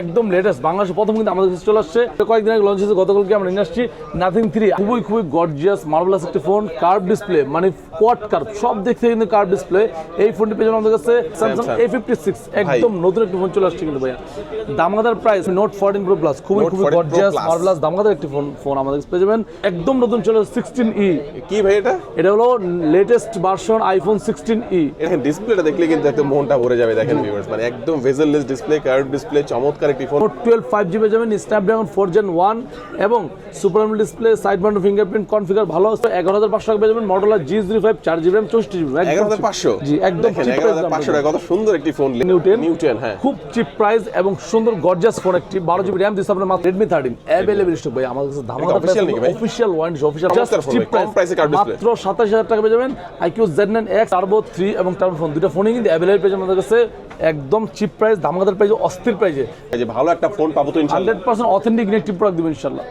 একদম লেটেস্ট বাংলাদেশে প্রথম কিন্তু আমাদের কাছে চলে আসছে। কয়েকদিন আগে লঞ্চ হয়েছে গতকালকে আমরা নিয়ে আসছি নাথিং থ্রি খুবই খুবই গর্জিয়াস মার্বেলাস একটি ফোন কার্ভ ডিসপ্লে মানে কোয়াড কার্ভ সব দিক থেকে কিন্তু কার্ভ ডিসপ্লে এই ফোনটি পেয়ে আমাদের কাছে স্যামসাং এ ফিফটি সিক্স একদম নতুন একটি ফোন চলে আসছে কিন্তু ভাইয়া। দামাদার price Note fourteen Pro Plus খুবই খুবই গর্জিয়াস। মার্বেলাস দামাদার একটি ফোন ফোন আমাদের কাছে পেয়ে যাবেন। একদম নতুন চলে আসছে সিক্সটিন ই কি ভাই এটা? এটা হলো latest version iPhone sixteen E এখানে ডিসপ্লেটা দেখলে কিন্তু একদম মনটা ভরে যাবে দেখেন ভিউয়ার্স মানে একদম ভেজেললেস ডিসপ্লে কার্ভ ডিসপ্লে চমৎকার একটি ফোন নোট টুয়েলভ ফাইভ যাবেন স্ন্যাপড্রাগন ফোর জেন ওয়ান এবং super display side mount fingerprint configure ভালো আছে এগারো হাজার পাঁচশো টাকা পেয়ে যাবেন মডেলার জি জিরো ফাইভ চার জিবি র্যাম চৌষট্টি জিবি এগারো হাজার পাঁচশো? জি একদম পাঁচশো টাকা কত সুন্দর একটি ফোন নিউটেন নিউটেন হ্যাঁ। খুব চিপ প্রাইস এবং সুন্দর গর্জিয়াস ফোন একটি বারো জিবি র্যাম দিচ্ছে আপনার মাত্র রেডমি থার্টিন অ্যাভেলেবল স্টক ভাই আমাদের কাছে ধামাকা official নাকি ভাই? অফিসিয়াল ওয়ারেন্টি অফিসিয়াল চমৎকার card display। মাত্র সাতাশ হাজার টাকা পেয়ে যাবেন iQOO Z nine X turbo three এবং টার্বো ফোন দুটো ফোনই কিন্তু অ্যাভেলেবল পেয়ে যাবেন আমাদের কাছে একদম চিপ প্রাইস ধামাকাদার প্রাইস অস্থির প্রাইসে যে ভালো একটা ফোন পাবো তো ইনশাআল্লাহ hundred percent authentic negative product দেবেন ইনশাল্লাহ।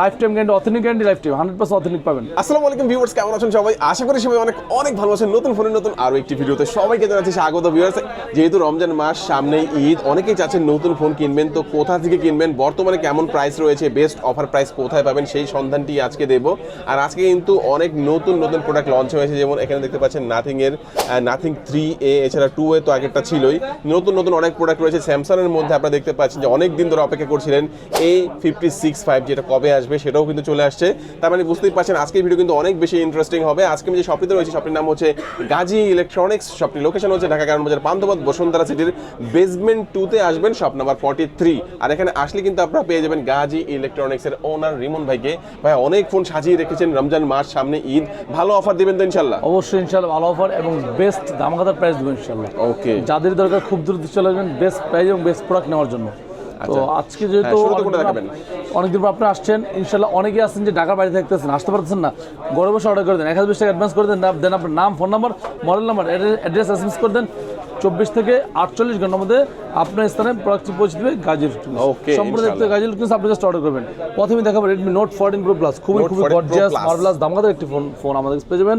Lifetime guarantee authentic guarantee lifetime hundred percent authentic পাবেন। আসসালামু আলাইকুম ভিউয়ার্স কেমন আছেন সবাই? আশা করি সবাই অনেক অনেক ভালো আছেন। নতুন ফোনের নতুন আরও একটি ভিডিওতে সবাইকে জানাচ্ছি স্বাগত ভিউয়ার্স যেহেতু রমজান মাস, সামনেই ঈদ, অনেকেই চাচ্ছেন নতুন ফোন কিনবেন। তো কোথা থেকে কিনবেন? বর্তমানে কেমন প্রাইস রয়েছে? বেস্ট অফার প্রাইস কোথায় পাবেন? সেই সন্ধানটি আজকে দেব। আর আজকে কিন্তু অনেক নতুন নতুন প্রোডাক্ট লঞ্চ হয়েছে। যেমন এখানে দেখতে পাচ্ছেন নাথিং এর নাথিং থ্রি এ এছাড়া টু এ তো আগেরটা ছিলই। নতুন নতুন অনেক প্রোডাক্ট রয়েছে। স্যামসাং এর মধ্যে আপনারা দেখতে পাচ্ছেন যে অনেক দিন ধরে অপেক্ষা করছিলেন এই ফিফটি সিক্স ফাইভ যেটা কবে আসবে সেটাও কিন্তু চলে আসছে। তার মানে বুঝতেই পারছেন আজকের ভিডিও কিন্তু অনেক বেশি ইন্টারেস্টিং হবে। আজকে আমি যে শপটিতে রয়েছে শপটির নাম হচ্ছে গাজী ইলেকট্রনিক্স শপটির লোকেশন হচ্ছে ঢাকা কারণ বাজার পান্থপথ বসুন্ধরা সিটির বেসমেন্ট টুতে আসবেন শপ নাম্বার ফর্টি থ্রি আর এখানে আসলে কিন্তু আপনারা পেয়ে যাবেন গাজী ইলেকট্রনিক্স এর ওনার রিমন ভাইকে। ভাই অনেক ফোন সাজিয়ে রেখেছেন রমজান মাস সামনে ঈদ। ভালো অফার দিবেন তো ইনশাল্লাহ অবশ্যই ইনশাল্লাহ ভালো অফার এবং বেস্ট দামাকাদার প্রাইস দেবেন ইনশাল্লাহ ওকে যাদের দরকার খুব দ্রুত চলে আসবেন বেস্ট প্রাইস এবং বেস্ট প্রোডাক্ট নেওয়ার জন্য। তো আচ্ছা। আজকে যেহেতু হ্যাঁ, অনেকদিন পর আপনি আসছেন ইনশাল্লাহ অনেকে আসছেন যে ঢাকার বাইরে থাকতেছেন আসতে পারতেছেন না গড়ে বসে অর্ডার করে দেন এক হাজার বিশ টাকা অ্যাডভান্স করে দেন দেন আপনার নাম phone number model number address S করে দেন চব্বিশ থেকে আটচল্লিশ ঘণ্টার মধ্যে আপনার স্থানে প্রোডাক্টটি পৌঁছে দেবে Okay, সম্পূর্ণ দেখতে। গাজীর কিন্তু আপনি জাস্ট অর্ডার করবেন। প্রথমে দেখাবো Redmi note fourteen pro plus খুবই খুবই 14 Pro গর্জিয়াস। মার্ভেলাস দামাকাদার একটি ফোন ফোন আমাদের পেয়ে যাবেন।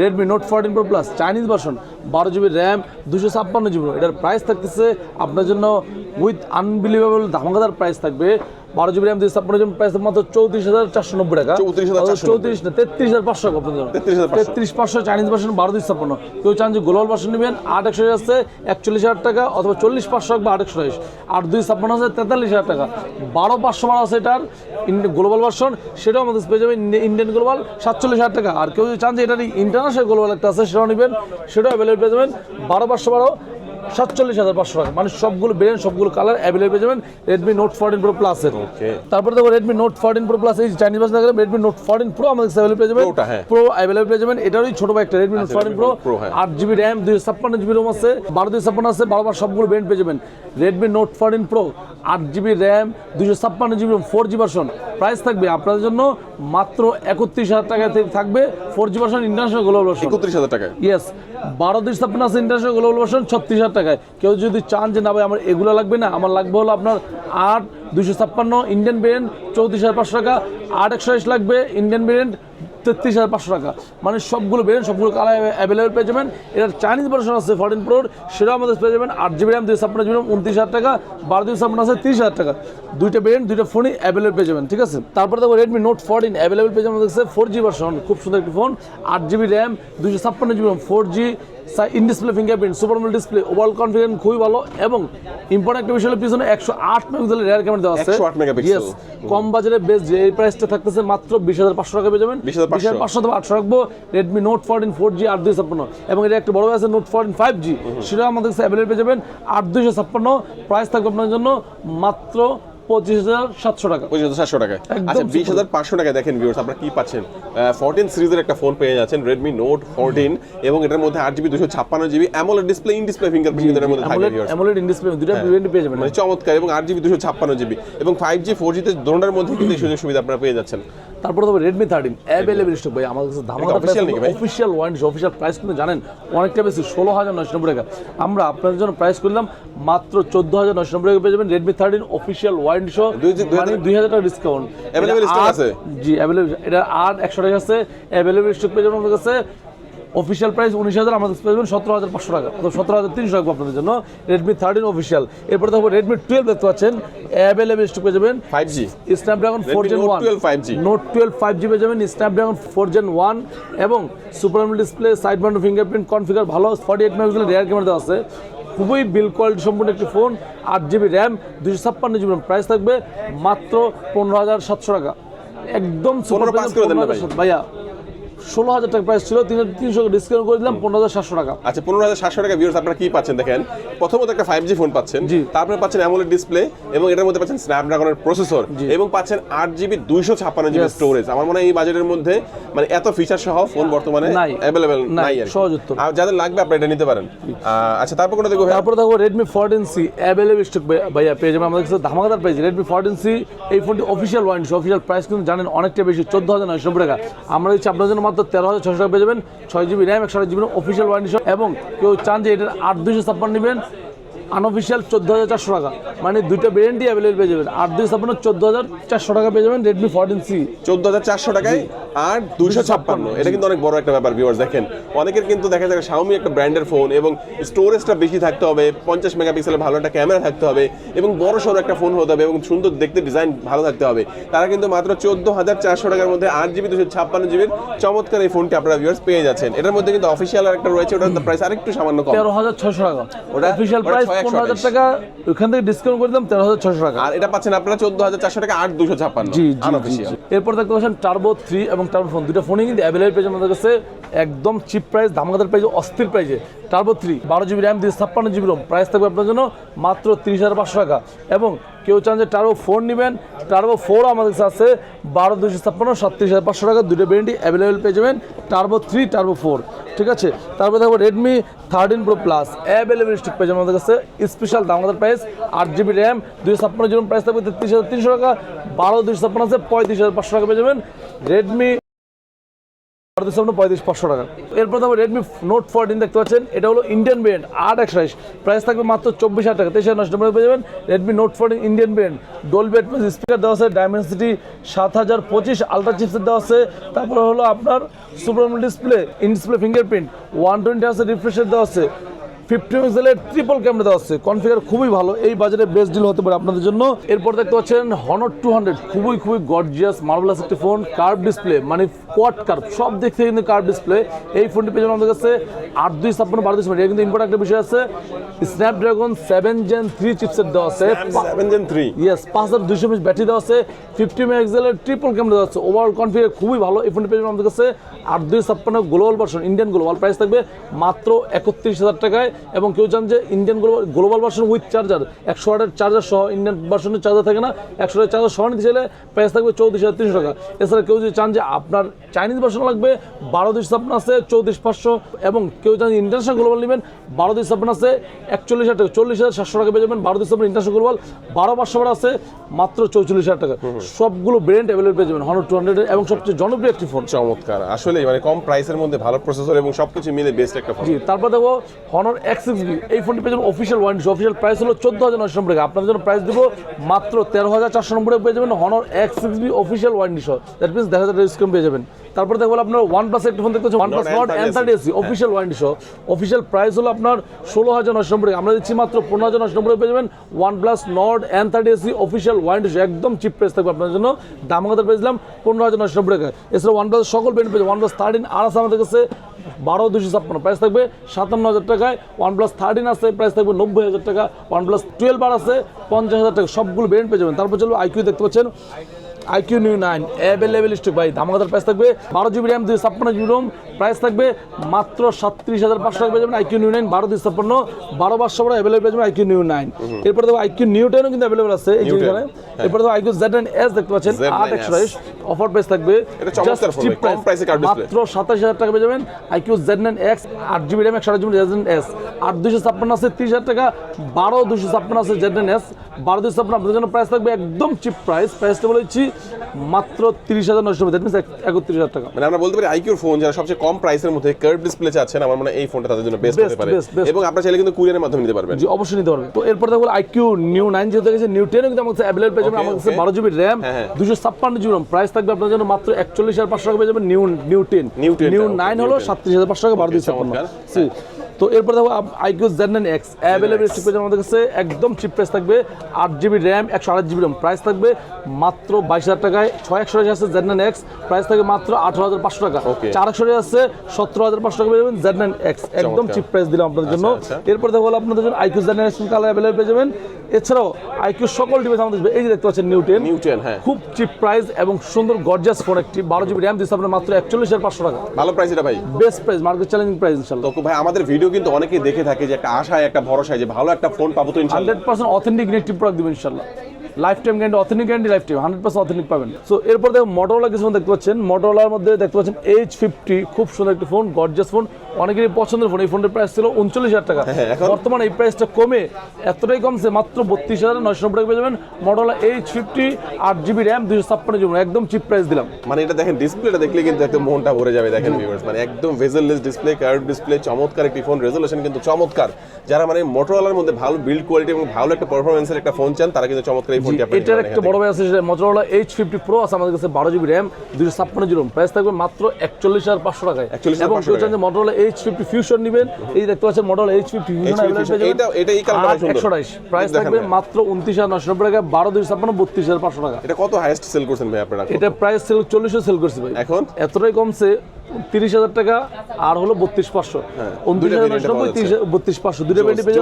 Redmi note fourteen pro plus Chinese version বারো জিবি র্যাম দুশো ছাপ্পান্ন জিবি এটার প্রাইস থাকতেছে আপনার জন্য উইথ আনবিলিভেবল ধামাকাদার প্রাইস থাকবে। বারো জিবি র্যাম দুশো ছাপ্পান্ন জিবি প্রাইস মাত্র চৌত্রিশ হাজার চারশো নব্বই টাকা। 34,490 চৌত্রিশ না তেত্রিশ হাজার পাঁচশো তেত্রিশ পাঁচশো। চাইনিজ ভার্সন বারো দুশো ছাপ্পান্ন কেউ চান যে গ্লোবাল ভার্সন নেবেন আট একশো আছে একচল্লিশ হাজার টাকা অথবা চল্লিশ পাঁচশো বা আট একশো বাইশ আট দুই ছাপ্পান্ন আছে তেতাল্লিশ হাজার টাকা। বারো পাঁচশো বারো আছে এটার গ্লোবাল ভার্সন সেটাও আমাদের পেয়ে যাবেন ইন্ডিয়ান গ্লোবাল সাতচল্লিশ হাজার টাকা। আর কেউ যদি চান যে এটার ইন্টারন্যাশনাল গ্লোবাল একটা আছে সেটাও নেবেন সেটাও অ্যাভেলেবল পেয়ে যাবেন। বারো পাঁচশো বারো সাতচল্লিশ হাজার পাঁচশো টাকা। মানে সবগুলো ব্র্যান্ড সবগুলো কালার অ্যাভেলেবল পেয়ে যাবেন রেডমি নোট ফোরটিন প্রো প্লাসের Okay. তারপরে দেখো Redmi note fourteen pro plus এই চাইনিজ ভার্সন দেখেন রেডমি নোট ফোরটিন প্রো আমাদের অ্যাভেলেবল পেয়ে যাবেন। প্রো অ্যাভেলেবল পেয়ে যাবেন। এটারই ছোট ভাই একটা রেডমি নোট ফোরটিন প্রো। আট জিবি র্যাম দুই ছাপ্পান্ন জিবি রোম আছে বারো দুই ছাপ্পান্ন আছে বারোবার সবগুলো ব্র্যান্ড পেয়ে যাবেন। রেডমি নোট ফোরটিন প্রো আট জিবি র্যাম দুশো ছাপ্পান্ন GB ROM four G version price থাকবে আপনাদের জন্য মাত্র একত্রিশ হাজার টাকা থেকে থাকবে four G version international global version একত্রিশ হাজার টাকা ইয়েস বারো দুই ছাপ্পান্ন আছে ইন্টারন্যাশনাল গ্লোবাল ভার্সন ছত্রিশ হাজার টাকায়। কেউ যদি চান যে, না ভাই, আমার এগুলো লাগবে না, আমার লাগবে হলো আপনার আট দুশো ছাপ্পান্ন ইন্ডিয়ান ব্র্যান্ড চৌত্রিশ হাজার পাঁচশো টাকা, আট একশো লাগবে ইন্ডিয়ান ব্র্যান্ড তেত্রিশ হাজার পাঁচশো টাকা। মানে সবগুলো ব্র্যান্ড সবগুলো কালার অ্যাভেলেবেল পেয়ে যাবেন। এটার চাইনিজ ভার্সন আছে ফোরটিন প্রোর সেটাও আমাদের পেয়ে যাবেন। আট জিবি র্যাম দুই ছাপ্পান্ন জিবি উনত্রিশ হাজার টাকা, বারো দুই ছাপ্পান্ন আছে তিরিশ হাজার টাকা। দুইটা ব্র্যান্ড দুইটা ফোনই অ্যাভেলেবল পেয়ে যাবেন, ঠিক আছে? তারপরে দেখো রেডমি নোট ফোরটিন অ্যাভেলেবেল পেয়ে যাবেন, আমাদের ফোর জি ভার্সন খুব সুন্দর একটি ফোন আট জিবি র্যাম দুইশো ছাপ্পান্ন GB RAM four G in display fingerprint super AMOLED display overall configuration খুবই ভালো এবং ইম্পর্টেন্ট একটা বিষয় হলো পিছনে একশো আট মেগাপিক্সেলের রেয়ার ক্যামেরা দেওয়া আছে। 108 megapixel। কম বাজারে বেশ যে এই প্রাইসটা থাকতেছে মাত্র বিশ হাজার পাঁচশো টাকা পেয়ে যাবেন। 20,500 পাঁচশো। থেকে আটশো রাখব। Redmi note fourteen four G আট দুই ছাপ্পান্ন। এবং এটা একটা বড় আছে নোট ফোরটিন ফাইভ জি সেটাও আমাদের কাছে অ্যাভেলেবল পেয়ে যাবেন আট দুইশো ছাপ্পান্ন। প্রাইস থাকবে আপনার জন্য মাত্র পঁচিশ হাজার সাতশো টাকা। পঁচিশ হাজার সাতশো আচ্ছা বিশ হাজার পাঁচশো দেখেন ভিউর্স আপনারা কি পাচ্ছেন? ফোরটিন সিরিজের একটা ফোন পেয়ে যাচ্ছেন রেডমি নোট ফোরটিন এবং এটার মধ্যে আট জিবি দুশো ছাপ্পান্ন GB AMOLED display in display fingerprint এর মধ্যে থাকবে viewers। অ্যামোলেড ইন ডিসপ্লে দুটো পেয়ে যাবেন। মানে চমৎকার এবং আট জিবি দুশো ছাপ্পান্ন জিবি এবং ফাইভ জি ফোর জিতে দোনোটার মধ্যে কিন্তু এই সুযোগ সুবিধা আপনারা পেয়ে যাচ্ছেন। তারপরে তবে রেডমি থার্টিন অ্যাভেলেবল স্টক ভাই আমাদের কাছে ধামাকা official নাকি ভাই? অফিসিয়াল ওয়ারেন্টি অফিসিয়াল প্রাইস কিন্তু জানেন অনেকটা বেশি ষোলো হাজার নয়শো নব্বই টাকা। আমরা আপনাদের জন্য প্রাইস করলাম মাত্র চোদ্দ হাজার নয়শো নব্বই টাকা পেয়ে যাবেন রেডমি থার্টিন অফিসিয়াল ওয়ারেন্টি মানে দুই হাজার টাকা ডিসকাউন্ট Available stock আছে? জি অ্যাভেলেবল এটা আট একশো টাকা আছে। অ্যাভেলেবল স্টক পেয়ে যাবেন আমাদের কাছে। অফিসিয়াল প্রাইস উনিশ হাজার আমাদের পেয়ে সতেরো হাজার পাঁচশো টাকা। সতেরো হাজার তিনশো টাকা আপনাদের জন্য রেডমি থার্টিন অফিসিয়াল এরপরে দেখো রেডমি টুয়েলভ দেখতে পাচ্ছেন। অ্যাভেলেবেল স্টক পেয়ে যাবেন five G Snapdragon four gen one 12 5G note twelve five G পেয়ে যাবেন স্ন্যাপড্রাগন ফোর জেন ওয়ান এবং super display side mount fingerprint configure ভালো forty eight megapixel rear camera দেওয়া আছে। খুবই বিল কোয়ালিটি সম্পূর্ণ একটি ফোন আট জিবি র্যাম দুশো ছাপ্পান্ন জিবি র্যাম প্রাইস থাকবে মাত্র পনেরো হাজার সাতশো টাকা। একদম super 15 পাস করে দেন না ভাই। 15,700 ভাইয়া ষোলো হাজার টাকা প্রাইস ছিল তিন তিনশো ডিসকাউন্ট করে দিলাম পনেরো হাজার সাতশো টাকা। আচ্ছা পনেরো হাজার সাতশো টাকা ভিউর্স আপনারা কি পাচ্ছেন? দেখেন প্রথমত একটা ফাইভ জি ফোন পাচ্ছেন। তারপরে পাচ্ছেন অ্যামোলেড ডিসপ্লে এবং এটার মধ্যে পাচ্ছেন স্ন্যাপড্রাগনের প্রসেসর এবং পাচ্ছেন আট জিবি দুইশো ছাপ্পান্ন জিবি স্টোরেজ আমার মনে হয় এই বাজেটের মধ্যে মানে এত ফিচার সহ ফোন বর্তমানে। অ্যাভেলেবেল নাই, আর সহজ। আর যাদের লাগবে আপনারা এটা নিতে পারেন। আচ্ছা তারপর কোনটা দেখব? তারপরে দেখো Redmi fourteen C available stock ভাইয়া পেয়ে যাবেন। আমাদের কাছে ধামাকাদার পেয়েছি রেডমি ফোরটিন সি এই ফোনটি অফিসিয়াল ওয়ারেন্টি অফিসিয়াল প্রাইস কিন্তু জানেন অনেকটা বেশি চোদ্দ হাজার নয়শো টাকা। আমরা দিচ্ছি আপনার জন্য মাত্র তেরো হাজার ছশো টাকা পেয়ে যাবেন। ছয় জিবি র্যাম একশো জিবি অফিসিয়াল ওয়ারেন্টি এবং কেউ চান যে এটার আট দুইশো ছাপ্পান্ন নেবেন আনঅফিসিয়াল চোদ্দ হাজার চারশো টাকা। মানে দুইটা ব্র্যান্ডই অ্যাভেলেবেল পেয়ে যাবেন। আট দুইশো ছাপ্পান্ন চোদ্দ হাজার চারশো টাকা পেয়ে যাবেন রেডমি ফোরটিন সি চোদ্দ হাজার চারশো টাকায়? আর দুইশো ছাপ্পান্ন। এটা কিন্তু অনেক বড় একটা ব্যাপার ভিউয়ার্স দেখেন। অনেকের কিন্তু দেখা যায় শাওমি একটা ব্র্যান্ডের ফোন এবং স্টোরেজটা বেশি থাকতে হবে পঞ্চাশ মেগাপিক্সেলের ভালো একটা ক্যামেরা থাকতে হবে এবং বড় সড়ো একটা ফোন হতে হবে এবং সুন্দর দেখতে ডিজাইন ভালো থাকতে হবে। তারা কিন্তু মাত্র চোদ্দ হাজার চারশো টাকার মধ্যে আট জিবি দুশো ছাপ্পান্ন জিবির চমৎকার এই ফোনটি আপনারা ভিউয়ার্স পেয়ে যাচ্ছেন। এটার মধ্যে কিন্তু অফিসিয়াল একটা রয়েছে ওটার প্রাইস আরেকটু সামান্য কম। তেরো হাজার ছশো টাকা। ওটা- অফিসিয়াল প্রাইস পনেরো হাজার টাকা ওইখান থেকে ডিসকাউন্ট করে দিলাম তেরো হাজার ছশো টাকা। আর এটা পাচ্ছেন আপনারা চোদ্দ হাজার চারশো টাকা আট দুশো ছাপ্পান্ন। জি। এরপর দেখতে পাচ্ছেন টার্বো থ্রি এবং টার্বো ফোন দুটো ফোনই কিন্তু অ্যাভেলেবল পেয়েছে আমাদের কাছে একদম চিপ প্রাইস ধামাকাদার প্রাইজে অস্থির প্রাইজে টার্বো থ্রি বারো জিবি র্যাম দিয়ে ছাপ্পান্ন জিবি রোম প্রাইস থাকবে আপনার জন্য মাত্র তিরিশ হাজার পাঁচশো টাকা। এবং কেউ চান যে টার্বো ফোর নেবেন। টার্বো ফোর আমাদের কাছে আছে, বারো দুশো ছাপ্পান্ন, সাতত্রিশ হাজার পাঁচশো টাকা, দুটো ব্র্যান্ডই অ্যাভেলেবেল পেয়ে যাবেন। টার্বো থ্রি টার্বো ফোর ঠিক আছে? তারপরে দেখব Redmi thirteen pro plus available stock পেয়ে যাবেন আমাদের কাছে। স্পেশাল দামাদার প্রাইস আট জিবি র্যাম দুশো ছাপ্পান্ন জিবি প্রাইস থাকবে তেত্রিশ হাজার তিনশো টাকা, বারো দুশো ছাপ্পান্ন আছে, পঁয়ত্রিশ হাজার পাঁচশো টাকা পেয়ে যাবেন। রেডমি পঁয়ত্রিশ পাঁচশো টাকা। এরপর দেখো রেডমি নোট ফোরটিন দেখতে পাচ্ছেন, এটা হলো ইন্ডিয়ান ব্র্যান্ড আট একশো প্রাইস থাকবে মাত্র চব্বিশ হাজার টাকা, তেইশ হাজার নশো পেয়ে যাবেন Redmi note fourteen Indian brand Dolby Atmos speaker দেওয়া আছে ডায়মেন্সিটি সাত হাজার পঁচিশ আলট্রা চিপসের দেওয়া আছে। তারপরে হলো আপনার super display in display fingerprint one twenty আছে রিফ্রেশের দেওয়া আছে। ফিফটি মেগাপিক্সেলের ট্রিপল ক্যামেরা দেওয়া আছে। কনফিগার খুবই ভালো। এই বাজারে বেস্ট ডিল হতে পারে আপনাদের জন্য। এরপর দেখতে পাচ্ছেন হনর টু হান্ড্রেড খুবই খুবই গর্জিয়াস মার্বেলাস একটি ফোন কার্ভ ডিসপ্লে মানে কোয়াড কার্ভ সব দিক থেকে কিন্তু কার্ভ ডিসপ্লে এই ফোনটি পেয়ে আমাদের কাছে আট দুই ছাপ্পান্ন বারো দুই এটা কিন্তু ইম্পর্টেন্ট একটা বিষয় আছে। Snapdragon seven gen three chipset দেওয়া আছে। সেভেন জেন থ্রি ইয়েস পাঁচ হাজার দুইশো এমএচ ব্যাটারি দেওয়া আছে। ফিফটি মেগাপিক্সেলের ট্রিপল ক্যামেরা দেওয়া আছে। ওভারঅল কনফিগার খুবই ভালো। এই ফোনটি পেয়ে আমাদের কাছে আট দুই ছাপ্পান্ন global version Indian global price থাকবে মাত্র একত্রিশ হাজার টাকায়। এবং কেউ চান যে Indian global global version with charger একশো ওয়াটের চার্জার সহ ইন্ডিয়ান ভার্সনের চার্জার থাকে না একশো ওয়াটের চার্জার সহ নিতে চাইলে প্রাইস থাকবে চৌত্রিশ হাজার তিনশো টাকা। এছাড়া কেউ যদি চান যে আপনার চাইনিজ ভার্সন লাগবে বারো দুই ছাপ্পান্ন আছে চৌত্রিশ পাঁচশো এবং কেউ চান ইন্টারন্যাশনাল গ্লোবাল নেবেন বারো দুই ছাপ্পান্ন আছে একচল্লিশ হাজার টাকা চল্লিশ হাজার সাতশো টাকা পেয়ে যাবেন বারো দুই ছাপ্পান্ন ইন্টারন্যাশনাল গ্লোবাল বারো পাঁচশো আছে মাত্র চৌচল্লিশ হাজার টাকা। সবগুলো ব্র্যান্ড অ্যাভেলেবল পেয়ে যাবেন হন্ড্রেড টু হান্ড্রেড এবং সবচেয়ে জনপ্রিয় একটি ফোন চমৎকার। আসলে মানে কম প্রাইসের মধ্যে ভালো প্রসেসর এবং সবকিছু মিলে বেস্ট একটা ফোন জি তারপর দেখো হনর এক্স এই ফোনটি পেয়ে অফিসিয়াল ওয়ারেন্টি অফিসিয়াল প্রাইস হলো চোদ্দ হাজার নয়শো নব্বই টাকা। আপনাদের জন্য প্রাইস দেবো মাত্র তেরো হাজার চারশো নব্বই পেয়ে যাবেন Honor X six B official warranty সহ। দ্যাট মিনস দেড় হাজার ডিসকাউন্ট পেয়ে যাবেন। তারপর দেখব আপনার ওয়ান প্লাস একটি ফোন দেখতে পাচ্ছেন OnePlus Nord N thirty SE official warranty সহ। অফিসিয়াল প্রাইস হলো আপনার ষোলো হাজার নয়শো নব্বই আমরা দিচ্ছি মাত্র পনেরো হাজার নব্বই টাকা পেয়ে যাবেন OnePlus Nord N thirty SE official warranty সহ। একদম চিপ প্রাইস থাকবে আপনার জন্য। দাম আমাদের পেয়েছিলাম পনেরো হাজার নব্বই টাকা। এছাড়া ওয়ান প্লাস সকল পেয়েছে ওয়ান প্লাস থার্টিন আর আছে আমাদের কাছে বারো দুশো ছাপ্পান্ন। প্রাইস থাকবে সাতান্ন হাজার টাকায়। ওয়ান প্লাস থার্টিন আছে প্রাইস থাকবে নব্বই হাজার টাকা। ওয়ান প্লাস টুয়েলভ আর আছে, পঞ্চাশ হাজার টাকা। সবগুলো ব্র্যান্ড পেয়ে যাবেন। তারপর চলবে আইকিউ দেখতে পাচ্ছেন। IQOO Neo nine available stock ভাই। ধামাকাদার প্রাইস থাকবে। বারো জিবি র্যাম দুই ছাপ্পান্ন জিবি রোম প্রাইস থাকবে মাত্র সাতত্রিশ হাজার পাঁচশো টাকা পেয়ে যাবেন আইকিউ নিউ নাইন বারো দুই ছাপ্পান্ন বারো পাঁচশো অ্যাভেলেবল পেয়ে যাবেন আইকিউ নিউ নাইন। এরপরে দেখো আইকিউ নিউ টেনও কিন্তু অ্যাভেলেবল আছে এই যে New 10, এখানে এরপরে দেখো আইকিউ জেড এস দেখতে পাচ্ছেন আট একশো অফার প্রাইস থাকবে। মাত্র সাতাশ হাজার টাকা পেয়ে যাবেন আইকিউ জেড নাইন এক্স আট জিবি র্যাম একশো আট জিবি জেড এস আট দুশো ছাপ্পান্ন আছে তিরিশ হাজার টাকা বারো দুশো ছাপ্পান্ন আছে জেড নাইন এস বারো দুশো ছাপ্পান্ন আপনাদের জন্য প্রাইস থাকবে একদম চিপ প্রাইস প্রাইসটা বলেছি মাত্র তিরিশ হাজার নয়শো দ্যাট মিনস একত্রিশ হাজার টাকা। মানে আমরা বলতে পারি আইকিউর ফোন যারা সবচেয়ে কম প্রাইসের মধ্যে কার্ভ ডিসপ্লে চাচ্ছেন আমার মনে এই ফোনটা তাদের জন্য বেস্ট হতে পারে. এবং আপনারা চাইলে কিন্তু কুরিয়ারের মাধ্যমে নিতে পারবেন। জি অবশ্যই নিতে পারবেন। তো এরপর দেখো আইকিউ নিউ নাইন যেহেতু গেছে নিউ টেনও কিন্তু আমার কাছে অ্যাভেলেবল পেয়ে যাবেন। আমার কাছে. বারো জিবি র্যাম হ্যাঁ। দুশো ছাপ্পান্ন জিবি র্যাম প্রাইস থাকবে আপনার জন্য মাত্র একচল্লিশ হাজার পাঁচশো টাকা পেয়ে যাবেন Neo Neo ten 10 Neo nine হলো 10 সাতত্রিশ হাজার পাঁচশো টাকা বারো দুই ছাপ্পান্ন। তো এরপর দেখো আইকিউ নাইন এক্স অ্যাভেলেবল। পেয়ে যাবেন আমাদের কাছে একদম চিপ প্রাইস থাকবে আট জিবি র্যাম একশো আট জিবি র্যাম প্রাইস থাকবে মাত্র বাইশ হাজার টাকায় ছয় একশো আছে নাইন এক্স প্রাইস থাকবে মাত্র আঠারো হাজার পাঁচশো টাকা. চার একশো আছে সতেরো হাজার পাঁচশো টাকা পেয়ে যাবেন নাইন এক্স একদম চিপ প্রাইস দিলাম আপনাদের জন্য আচ্ছা। এরপর দেখো আপনাদের জন্য আইকিউ জেনারেশন কালার অ্যাভেলেবল পেয়ে যাবেন এছাড়াও আইকিউ সকল ডিভাইস আমাদের। এই যে দেখতে পাচ্ছেন নিউ টেন নিউ হ্যাঁ খুব চিপ প্রাইস এবং সুন্দর গর্জাস ফোন একটি বারো জিবি র্যাম দিচ্ছে আপনার মাত্র একচল্লিশ হাজার পাঁচশো টাকা ভালো প্রাইস এটা ভাই best price market challenging price ইনশাল্লাহ তো ভাই আমাদের ভিডিও কিন্তু অনেকেই দেখে থাকে যে একটা আশায়, একটা ভরসায় যে ভালো একটা ফোন পাবো তো hundred percent authentic native product দেবেন ইনশাল্লাহ। Lifetime guarantee authentic guarantee lifetime hundred percent authentic পাবেন। সো এরপর দেখো মোটরলা কিছু দেখতে পাচ্ছেন। মোটরোলার মধ্যে দেখতে পাচ্ছেন এইচ ফিফটি খুব সুন্দর একটি ফোন গর্জাস ফোন অনেকেরই পছন্দের ফোন এই ফোনটার প্রাইস ছিল উনচল্লিশ হাজার টাকা। হ্যাঁ, বর্তমানে এই প্রাইসটা কমে এতটাই কমছে মাত্র বত্রিশ হাজার নয়শো নব্বই টাকা পেয়ে যাবেন মোটরোলা এইচ ফিফটি আট জিবি র্যাম দুশো ছাপ্পান্ন জিবি একদম চিপ প্রাইস দিলাম। মানে এটা দেখেন ডিসপ্লেটা দেখলে কিন্তু একদম মনটা ভরে যাবে দেখেন ভিউয়ার্স মানে একদম ভেজেললেস ডিসপ্লে কার্ভ ডিসপ্লে চমৎকার একটি ফোন রেজলিউশন কিন্তু চমৎকার। যারা মানে মোটরোলার মধ্যে ভালো বিল্ড কোয়ালিটি এবং ভালো একটা পারফরমেন্সের একটা ফোন চান তারা কিন্তু চমৎকার এই ফোনটি এটার একটা বড় ভাই আছে সেটা মোটরোলা এইচ ফিফটি প্রো আছে আমাদের কাছে বারো জিবি র্যাম দুশো ছাপ্পান্ন জিরো প্রাইস থাকবে মাত্র একচল্লিশ হাজার পাঁচশো টাকায়। 41,500 এবং কেউ চান। যে মোটরোলা এইচ ফিফটি ফিউশন নেবেন। এই দেখতে পাচ্ছেন মডেল এইচ ফিফটি একশো বাইশ। প্রাইস থাকবে মাত্র উনত্রিশ হাজার নশো নব্বই টাকা বারো দুই ছাপ্পান্ন বত্রিশ হাজার পাঁচশো টাকা। এটা কত হাইয়েস্ট সেল করছেন ভাই আপনারা? এটা প্রাইস সেল চল্লিশে সেল করছে ভাই। এখন? এতটাই কমছে। তিরিশ হাজার টাকা আর হলো বত্রিশ পাঁচশো। উনত্রিশ হাজার নব্বই বত্রিশ পাঁচশো দুটো Jose- পেয়ে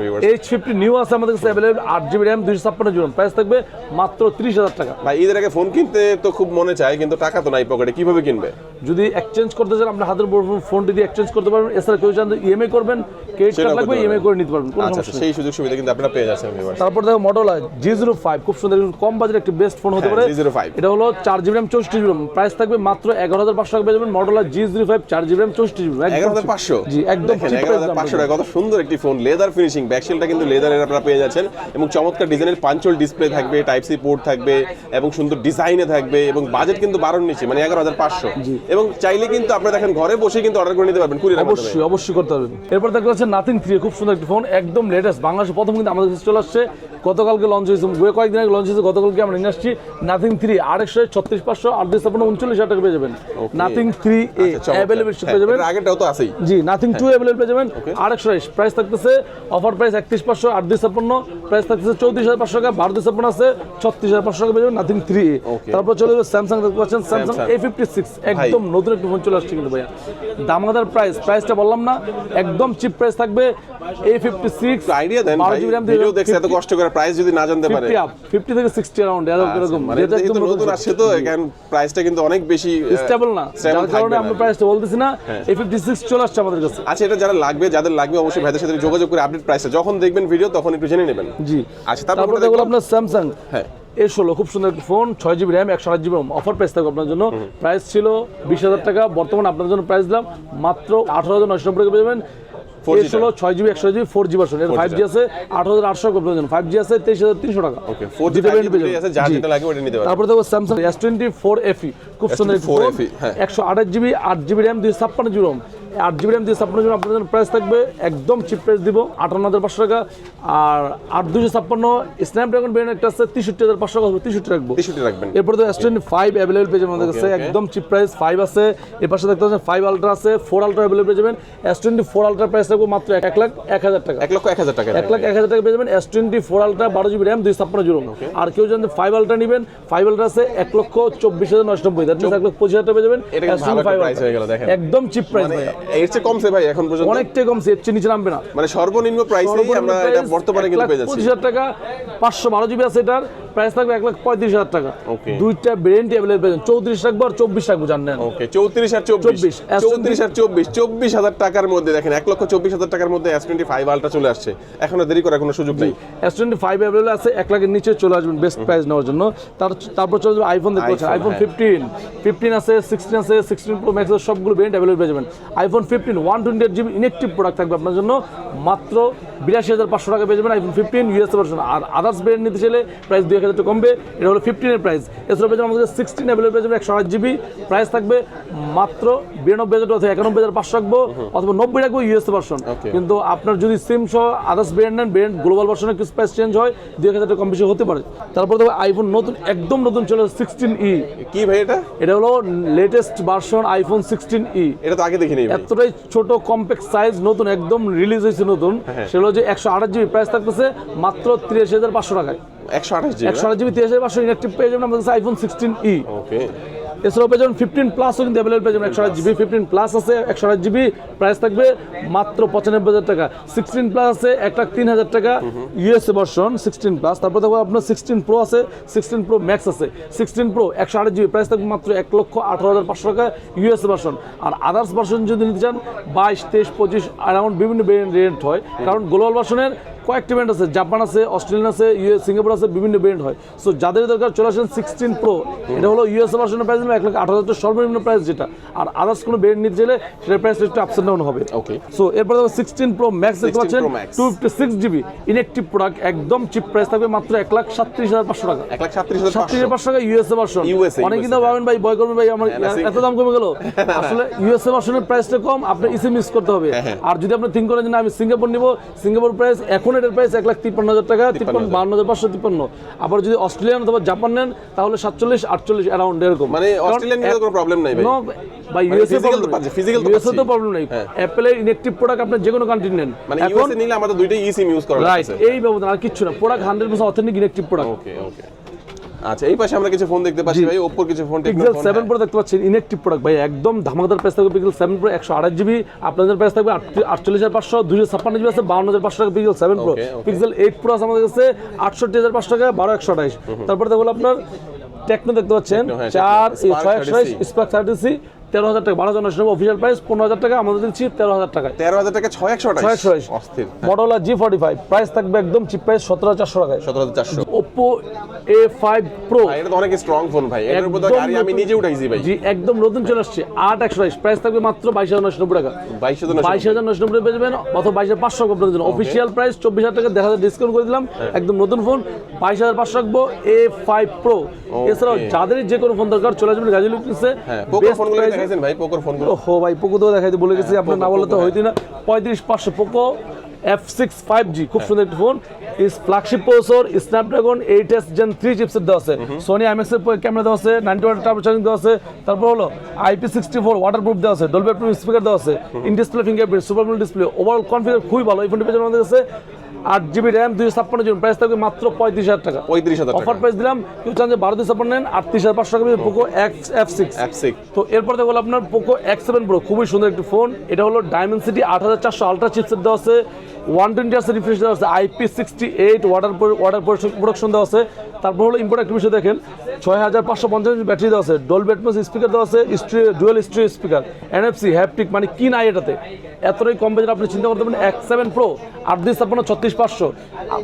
viewers। এইচ ফিফটি নিউ আছে আমাদের কাছে অ্যাভেলেবল আট জিবি র্যাম দুশো ছাপ্পান্ন জিবি প্রাইস থাকবে মাত্র ত্রিশ হাজার টাকা। ভাই ঈদের আগে ফোন কিনতে তো খুব মনে চায় কিন্তু টাকা তো নাই পকেটে কীভাবে কিনবে? যদি এক্সচেঞ্জ করতে চান আপনার হাতের বড় ফোনটি দিয়ে এক্সচেঞ্জ করতে পারবেন। এছাড়া কেউ চান ইএমআই করবেন ক্রেডিট কার্ড লাগবে ইএমআই করে নিতে পারবেন কোনো আচ্ছা সমস্যা আচ্ছা, সেই সুযোগ সুবিধা কিন্তু আপনারা পেয়ে যাচ্ছেন তারপর দেখো মডেল জি জিরো ফাইভ খুব সুন্দর কম বাজেট একটি বেস্ট ফোন হতে হ্যাঁ, পারে। G05 এটা হলো চার জিবি র্যাম চৌষট্টি জিবি প্রাইস থাকবে মাত্র এগারো হাজার পাঁচশো টাকা পেয়ে যাবেন মডেল জি জিরো ফাইভ চার জিবি র্যাম চৌষট্টি জিবি এগারো হাজার পাঁচশো। জি একদম এগারো হাজার পাঁচশো টাকা কত সুন্দর একটি ফোন লেদার ফিনিশিং ব্যাকশেলটা কিন্তু লেদারের আপনারা পেয়ে যাচ্ছেন। এবং চমৎকার ডিজাইনের পাঞ্চল ডিসপ্লে থাকবে টাইপ সি পোর্ট থাকবে এবং সুন্দর ডিজাইনে থাকবে এবং বাজেট কিন্তু বারোর নিচে মানে এগারো হাজার পাঁচশো। এবং চাইলে কিন্তু আপনারা দেখেন ঘরে বসে কিন্তু অর্ডার করে নিতে পারবেন মাধ্যমে। অবশ্যই অবশ্যই করতে পারবেন। এরপর দেখতে পাচ্ছেন নাথিং থ্রি খুব সুন্দর একটি ফোন একদম লেটেস্ট বাংলাদেশে প্রথম কিন্তু আমাদের কাছে চলে আসছে। গতকালকে লঞ্চ হয়েছে কয়েকদিন আগে লঞ্চ হয়েছে গতকালকে আমরা নিয়ে আসছি নাথিং থ্রি আড়াইশো ছত্রিশ পাঁচশো আটত্রিশ উনচল্লিশ হাজার টাকা পেয়ে যাবেন। নাথিং থ্রি এ অ্যাভেলেবল হ্যাঁ, পেয়ে যাবেন। এটার আগেরটাও তো আছেই। জি নাথিং টু অ্যাভেলেবল পেয়ে যাবেন। বাইশ প্রাইস থাকতেছে অফার প্রাইস একত্রিশ পাঁচশো আটত্রিশ ছাপ্পান্ন প্রাইস থাকতেছে চৌত্রিশ হাজার পাঁচশো টাকা বারো ছাপ্পান্ন আছে ছত্রিশ হাজার পাঁচশো টাকা পেয়ে যাবেন নাথিং থ্রি তারপর চলে যাবে স্যামসাং দেখতে পাচ্ছেন? স্যামসাং এ ফিফটি সিক্স একদম নতুন একটি ফোন চলে আসছে কিন্তু ভাইয়া। দামাদার প্রাইস প্রাইসটা বললাম না একদম চিপ প্রাইস থাকবে এ ফিফটি সিক্স আইডিয়া দেন ভিডিও দেখছে এত কষ্ট করে প্রাইস যদি না জানতে পারে। ফিফটি থেকে সিক্সটি অ্যারাউন্ড এরকম মানে যেহেতু যেহেতু নতুন আসছে। তো এখানে প্রাইসটা কিন্তু অনেক বেশি আহ, স্টেবল না। যার কারণে আমরা। প্রাইসটা বলতেছি না ফিফটি সিক্স চলে আসছে আমাদের কাছে। আচ্ছা এটা যারা লাগবে যাদের লাগবে অবশ্যই ভাইদের সাথে যোগাযোগ করে আপডেট প্রাইসটা যখন দেখবেন ভিডিও তখন একটু জেনে নেবেন। জি। আচ্ছা তারপর দেখব? আপনার স্যামসাং হ্যাঁ। এ ষোলো খুব সুন্দর একটা ফোন ছয় জিবি র্যাম একশো আট জিবি অফার প্রাইস থাকবে আপনার জন্য। প্রাইস ছিল বিশ হাজার টাকা। বর্তমানে আপনার জন্য প্রাইস দিলাম মাত্র আঠারো হাজার নয়শো নব্বই টাকা পেয়ে যাবেন। 4G এ ষোলো ছয় জিবি একশো জিবি ফোর জি ভার্সন এর ফাইভ জি আছে আট হাজার আটশো টাকা ফাইভ জি আছে তেইশ হাজার তিনশো টাকা। ওকে 4G দুটো 5G variant পেয়ে দুটোই যাবেন। আছে যার জি। তারপর দেখো Samsung S twenty four FE খুব সুন্দর একটি 4 ফোন FE, হ্যাঁ। একশো আঠাশ জিবি আট জিবি র্যাম দুই ছাপ্পান্ন জিবি রোম আট জিবি র্যাম দুই ছাপ্পান্ন জিবি আপনাদের প্রাইস থাকবে। একদম চিপ প্রাইস দিব আটান্ন হাজার পাঁচশো টাকা। আর আট দুশো ছাপ্পান্ন স্ন্যাপড্রাগন ব্র্যান্ড একটা আছে তেষট্টি হাজার পাঁচশো টাকা তেষট্টি রাখব। 63 রাখবেন। এরপর তো এস টোয়েন্টি ফাইভ অ্যাভেলেবল পেয়ে যাবেন আমাদের কাছে। একদম চিপ প্রাইস ফাইভ আছে। এর পাশে দেখতে পাচ্ছেন ফাইভ আলট্রা আছে ফোর আলট্রা অ্যাভেলেবল পেয়ে যাবেন। S twenty four ultra price থাকবে মাত্র এক লাখ এক হাজার টাকা। এক লক্ষ এক হাজার টাকা। এক লাখ এক হাজার টাকা পেয়ে যাবেন এস টোয়েন্টি ফোর আলট্রা বারো জিবি র্যাম দুই ছাপ্পান্ন জিরো আর কেউ যদি ফাইভ আলট্রা নেবেন ফাইভ আলট্রা আছে এক লক্ষ চব্বিশ হাজার নশো নব্বই। এক লক্ষ পঁচিশ হাজার টাকা পেয়ে যাবেন। একদম চিপ প্রাইস মানে ভাই। এর চেয়ে কমছে ভাই এখন পর্যন্ত। অনেকটাই কমছে এর চেয়ে নিচে নামবে না। মানে সর্বনিম্ন প্রাইসেই আমরা এটা বর্তমানে কিন্তু পেয়ে যাচ্ছি। পঁচিশ হাজার টাকা পাঁচশো বারো জিবি আছে এটার প্রাইস থাকবে এক লাখ পঁয়ত্রিশ হাজার টাকা। Okay. দুইটা ব্রেন্ড অ্যাভেলেবল পেয়ে যাবেন। চৌত্রিশ রাখব আর চব্বিশ রাখব জানেন। ওকে চৌত্রিশ আর 24 চৌত্রিশ আর চব্বিশ চব্বিশ হাজার টাকার মধ্যে দেখেন এক লক্ষ চব্বিশ হাজার টাকার মধ্যে এস টোয়েন্টি ফাইভ আলটা চলে আসছে। এখন দেরি করার কোনো সুযোগ নেই। এস টোয়েন্টি ফাইভ অ্যাভেলেবল আছে এক লাখের নিচে চলে আসবেন বেস্ট প্রাইস নেওয়ার জন্য। তার তারপর চলে যাবে আইফোন দেখতে পাচ্ছেন আইফোন হ্যাঁ। ফিফটিন ফিফটিন আছে সিক্সটিন আছে সিক্সটিন প্রো ম্যাক্স সবগুলো ব্রেন্ড অ্যাভেলেবল পেয়ে যাবেন। IPhone fifteen one twenty eight GB inactive product থাকবে আপনার জন্য মাত্র বিরাশি হাজার পাঁচশো টাকা পেয়ে যাবেন আইফোন ফিফটিন ইউএস ভার্সন আর আদার্স ব্র্যান্ড নিতে চাইলে প্রাইস দুই হাজার টাকা কমবে। এটা হলো ফিফটিনের প্রাইস এছাড়া পেয়ে যাবেন আমাদের সিক্সটিন অ্যাভেলেবল পেয়ে যাবেন একশো আট জিবি প্রাইস থাকবে মাত্র বিরানব্বই হাজার টাকা একানব্বই হাজার পাঁচশো রাখব অথবা নব্বই রাখব ইউএস ভার্সন কিন্তু আপনার যদি সিম সহ আদার্স ব্র্যান্ড নেন ব্র্যান্ড গ্লোবাল ভার্সনের কিছু প্রাইস চেঞ্জ হয় দুই হাজার টাকা কম বেশি হতে পারে। তারপর দেখো আইফোন নতুন একদম নতুন চলে সিক্সটিন ই কি ভাই এটা? এটা হলো latest version iPhone sixteen E এটা তো আগে দেখিনি এতটাই ছোট কম্প্যাক্ট সাইজ নতুন একদম রিলিজ হয়েছে নতুন। হ্যাঁ। হলো যে একশো আঠাশ জিবি প্রাইস থাকতেছে মাত্র তিরিশ হাজার পাঁচশো টাকায়। একশো আঠাশ জিবি একশো আঠাশ জিবি তিরিশ হাজার পাঁচশো ইনেকটিভ পেয়ে যাবেন আমাদের আইফোন সিক্সটিন ই ওকে এছাড়াও পেয়ে যাবেন ফিফটিন প্লাসও কিন্তু অ্যাভেলেবল পেয়ে যাবেন একশো আট জিবি ফিফটিন প্লাস আছে, একশো আট জিবি প্রাইস থাকবে মাত্র পঁচানব্বই হাজার টাকা। সিক্সটিন প্লাস আছে, এক লাখ তিন হাজার টাকা ইউএসএ ভার্সন সিক্সটিন প্লাস তারপর দেখো আপনার সিক্সটিন প্রো আছে সিক্সটিন প্রো ম্যাক্স আছে। সিক্সটিন প্রো একশো আট জিবি প্রাইস থাকবে মাত্র এক লক্ষ আঠারো হাজার পাঁচশো টাকা ইউএসএ ভার্সন আর আদার্স ভার্সন যদি নিতে চান, বাইশ, তেইশ, পঁচিশ অ্যারাউন্ড বিভিন্ন রেন্ট হয়। কারণ গ্লোবাল ভার্সনের কয়েকটি ব্র্যান্ড আছে জাপান আছে অস্ট্রেলিয়ান আছে ইউএস সিঙ্গাপুর আছে, বিভিন্ন ব্র্যান্ড হয়। সো যাদের দরকার চলে আসেন সিক্সটিন প্রো এটা হলো ইউএস ভার্সনের প্রাইস এক লাখ আঠারো হাজার সর্বনিম্ন প্রাইস যেটা। আর আদার্স কোনো ব্র্যান্ড নিতে গেলে সেটার প্রাইস একটু আপস ডাউন হবে। ওকে সো এরপর দেখো সিক্সটিন প্রো ম্যাক্স দেখতে পাচ্ছেন two fifty six GB inactive product একদম চিপ প্রাইস থাকবে মাত্র এক লাখ সাতত্রিশ হাজার পাঁচশো টাকা। এক লাখ সাতত্রিশ হাজার সাতত্রিশ পাঁচশো। পাঁচশো টাকা ইউএসএ ভার্সন অনেক কিন্তু ভাবেন ভাই বয় করবেন ভাই আমার হ্যাঁ, এত দাম কমে গেল। আসলে ইউএসএ ভার্সনের প্রাইসটা কম আপনি ইসি মিস করতে হবে। হ্যাঁ, হ্যাঁ। আর যদি আপনি থিঙ্ক করেন যে না আমি সিঙ্গাপুর নিব সিঙ্গাপুর প্রাইস এখন এটার প্রাইস এক লাখ তিপ্পান্ন হাজার টাকা তিপ্পান্ন বান্ন হাজার। পাঁচশো তিপ্পান্ন। আবার যদি অস্ট্রেলিয়ান অথবা জাপান নেন তাহলে সাতচল্লিশ আটচল্লিশ অ্যারাউন্ড এরকম। মানে অস্ট্রেলিয়ান নিলে কোনো প্রবলেম নাই ভাই। ভাই মানে ইউএসএ তো পাচ্ছি, physical তো ইউএসএ তো প্রবলেম নেই। হ্যাঁ। অ্যাপেলের ইনেকটিভ প্রোডাক্ট আপনি যে কোনো কান্ট্রি নেন। মানে ইউএসএ নিলে আমাদের দুইটাই ই সিম ইউজ করা রাইট এই ব্যবধান আর কিচ্ছু না। Product hundred percent authentic inactive product okay okay আচ্ছা এই পাশে আমরা কিছু ফোন দেখতে পাচ্ছি ভাই ওপ্পোর কিছু ফোন পিক্সেল সেভেন প্রো দেখতে পাচ্ছেন ইনেকটিভ প্রোডাক্ট ভাই একদম ধামাকাদার প্রাইস থাকবে সেভেন প্রো একশো আঠাশ জিবি আপনাদের প্রাইস থাকবে আটচল্লিশ হাজার পাঁচশো দুশো ছাপ্পান্ন আছে বাউন্ন হাজার পাঁচশো টাকা Pixel seven pro Okay, okay. Pixel eight pro আছে আমাদের কাছে আটষট্টি হাজার পাঁচশো টাকা বারো একশো আঠাইশ তারপরে দেখো আপনার টেকনো দেখতে পাচ্ছেন। হ্যাঁ, চার ছয় একশো স্পার্ক থার্টি তেরো হাজার টাকা। বারো নশো অফিসিয়াল প্রাইস পনেরো হাজার টাকা আমাদের দিচ্ছি তেরো হাজার টাকায়। তেরো হাজার টাকা ছয় একশো ছয় একশো model G forty five price থাকবে একদম চিপ প্রাইস সতেরো চারশো টাকায়। সতেরো চারশো। এ ফাইভ প্রো এটা তো অনেক স্ট্রং ফোন ভাই। এটার উপর তো গাড়ি আমি নিজে উঠাইছি ভাই। জি একদম নতুন চলে আসছে। আট একশো বাইশ। প্রাইস থাকবে মাত্র বাইশ হাজার নশো নব্বই টাকা। বাইশ হাজার বাইশ হাজার নশো নব্বই পেয়ে অথবা বাইশ হাজার পাঁচশো আপনাদের জন্য অফিসিয়াল প্রাইস চব্বিশ হাজার টাকা। দেখা হাজার ডিসকাউন্ট করে দিলাম। হ্যাঁ। একদম নতুন ফোন বাইশ হাজার পাঁচশো রাখব এ ফাইভ প্রো এছাড়াও যাদের যে কোনো ফোন দরকার চলে আসবেন গাজী লুকিসে হ্যাঁ ফোনগুলো দেখাইছেন ভাই পোকোর ফোনগুলো হো ভাই পোকো তো দেখাইতে বলে গেছি আপনার না বললে তো হইতে না। পঁয়ত্রিশ পাঁচশো Poco F six five G. খুব সুন্দর একটি phone is flagship processor Snapdragon eight S gen three chipset দেওয়া আছে। সোনি আইএমএক্স এর ক্যামেরা দেওয়া আছে নাইনটি ওয়ান টার্বো চার্জিং দেওয়া আছে তারপর হলো IP sixty four waterproof দেওয়া আছে ডলবে স্পিকার দেওয়া আছে in display fingerprint super display overall configure খুবই ভালো এই ফোনটি পেছনে আমাদের কাছে। আট জিবি র্যাম দুইশো ছাপ্পান্ন জিবি প্রাইস থাকবে মাত্র পঁয়ত্রিশ হাজার টাকা। পঁয়ত্রিশ হাজার অফার প্রাইস দিলাম কেউ চান যে বারো দুই ছাপ্পান্ন নেন আটত্রিশ হাজার পাঁচশো টাকা Poco X F six F six তো এরপর দেখো আপনার পোকো এক্স সেভেন প্রো খুবই সুন্দর একটি ফোন এটা হলো ডায়মেন্সিটি আট হাজার চারশো আলট্রা চিপসেট দেওয়া আছে। ওয়ান টোয়েন্টি আসে রিফ্রেশ দেওয়া আছে IP sixty eight water water protection দেওয়া আছে। তারপর হলো ইম্পোর্ট একটা বিষয় দেখেন ছয় হাজার পাঁচশো পঞ্চাশ ব্যাটারি দেওয়া আছে ডোল ব্যাটমাস স্পিকার দেওয়া আছে stereo dual stereo speaker NFC haptic মানে কি নাই এটাতে? এতটাই কম বাজেট আপনি চিন্তা করতে পারেন এক্স সেভেন প্রো আট দুই ছাপ্পান্ন ছত্রিশ পাঁচশো।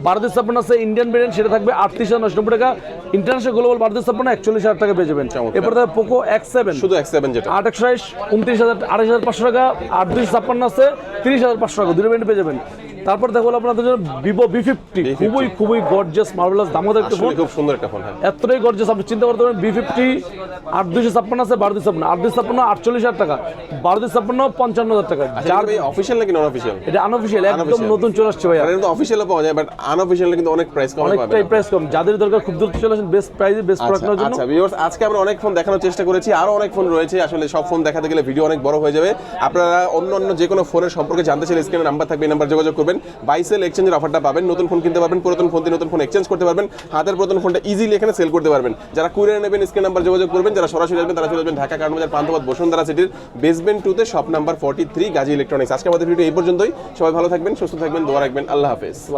বারো দুই ছাপ্পান্ন আছে ইন্ডিয়ান ভেরিয়েন্ট সেটা থাকবে আটত্রিশ হাজার নশো নব্বই টাকা। ইন্টারন্যাশনাল গ্লোবাল বারো দুই ছাপ্পান্ন একচল্লিশ হাজার টাকা পেয়ে যাবেন। এরপর থাকবে পোকো এক্স সেভেন শুধু এক্স সেভেন যেটা। আট একশো উনত্রিশ হাজার আড়াইশ হাজার পাঁচশো টাকা আট দুইশো ছাপ্পান্ন আছে তিরিশ হাজার পাঁচশো টাকা দুটো পেয়ে যাবেন তারপর দেখো হলো আপনাদের জন্য ভিভো বি ফিফটি খুবই খুবই গর্জিয়াস মার্বেলাস দামাদার একটা ফোন খুব সুন্দর একটা ফোন হ্যাঁ। এতটাই গর্জিয়াস আপনি চিন্তা করতে পারেন বি ফিফটি আট দুইশো ছাপ্পান্ন আছে বারো দুইশো ছাপ্পান্ন। আট দুইশো ছাপ্পান্ন আটচল্লিশ হাজার টাকা। বারো দুইশো ছাপ্পান্ন পঞ্চান্ন হাজার টাকা। আচ্ছা যার অফিসিয়াল নাকি নন অফিসিয়াল এটা আনঅফিসিয়াল একদম নতুন চলে আসছে ভাইয়া। এটা অফিসিয়ালে পাওয়া যায় বাট আনঅফিসিয়াল কিন্তু অনেক প্রাইস কম পাবেন অনেকটাই প্রাইস কম। যাদের দরকার খুব দ্রুত চলে আসেন বেস্ট প্রাইসে বেস্ট প্রোডাক্ট নেওয়ার জন্য। আচ্ছা ভিউয়ার্স আজকে আমরা অনেক ফোন দেখানোর চেষ্টা করেছি আরও অনেক ফোন রয়েছে। আসলে সব ফোন দেখাতে গেলে ভিডিও অনেক বড় হয়ে যাবে। আপনারা অন্য অন্য যে কোনো ফোনের সম্পর্কে জানতে চাইলে স্ক্রিনে নাম্বার থাকবে এই নাম্বার যোগাযোগ করবেন। বাইসেল এক্সচেঞ্জের অফারটা পাবেন। নতুন ফোন কিনতে পারবেন, পুরাতন ফোন নতুন ফোন এক্সচেঞ্জ করতে পারবেন। হাতের পুরাতন ফোনটা ইজিলি এখানে সেল করতে পারবেন। যারা কুরিয়ার নেবেন স্ক্রিন নাম্বার যোগাযোগ করবেন, যারা সরাসরি আসবেন, তারা চলে আসবেন ঢাকা কারণবাজার পান্তবাদ বসুন্ধরা সিটির বেসমেন্ট টুতে shop number forty three Gazi electronics আজকে আমাদের ভিডিও এই পর্যন্তই। সবাই ভালো থাকবেন, সুস্থ থাকবেন, দোয়া রাখবেন। আল্লাহ হাফেজ।